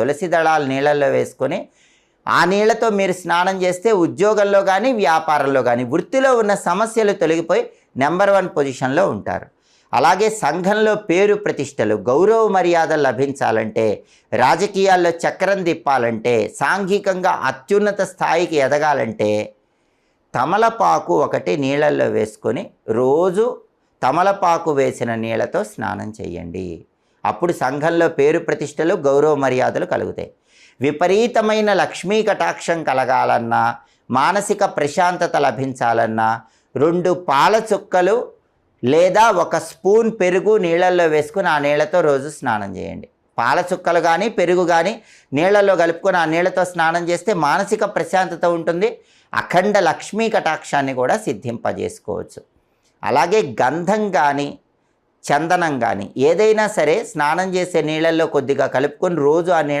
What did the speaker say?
తులసి దళాలు నీళ్ళల్లో వేసుకొని ఆ నీళ్ళతో మీరు స్నానం చేస్తే ఉద్యోగంలో కానీ వ్యాపారంలో కానీ వృత్తిలో ఉన్న సమస్యలు తొలగిపోయి నెంబర్ వన్ పొజిషన్లో ఉంటారు. అలాగే సంఘంలో పేరు ప్రతిష్టలు గౌరవ మర్యాదలు లభించాలంటే రాజకీయాల్లో చక్రం తిప్పాలంటే సాంఘికంగా అత్యున్నత స్థాయికి ఎదగాలంటే తమలపాకు ఒకటి నీళ్ళల్లో వేసుకొని రోజు తమలపాకు వేసిన నీళ్ళతో స్నానం చేయండి. అప్పుడు సంఘంలో పేరు ప్రతిష్టలు గౌరవ మర్యాదలు కలుగుతాయి. విపరీతమైన లక్ష్మీ కటాక్షం కలగాలన్నా మానసిక ప్రశాంతత లభించాలన్నా రెండు పాల చుక్కలు లేదా ఒక స్పూన్ పెరుగు నీళ్ళల్లో వేసుకుని ఆ నీళ్ళతో రోజు స్నానం చేయండి. పాల చుక్కలు కానీ పెరుగు కానీ నీళ్ళల్లో కలుపుకొని ఆ నీళ్ళతో స్నానం చేస్తే మానసిక ప్రశాంతత ఉంటుంది అఖండ లక్ష్మీ కటాక్షాన్ని కూడా సిద్ధింపజేసుకోవచ్చు. అలాగే గంధం కానీ చందనం కానీ ఏదైనా సరే స్నానం చేసే నీళ్ళల్లో కొద్దిగా కలుపుకొని రోజు ఆ నీళ్ళ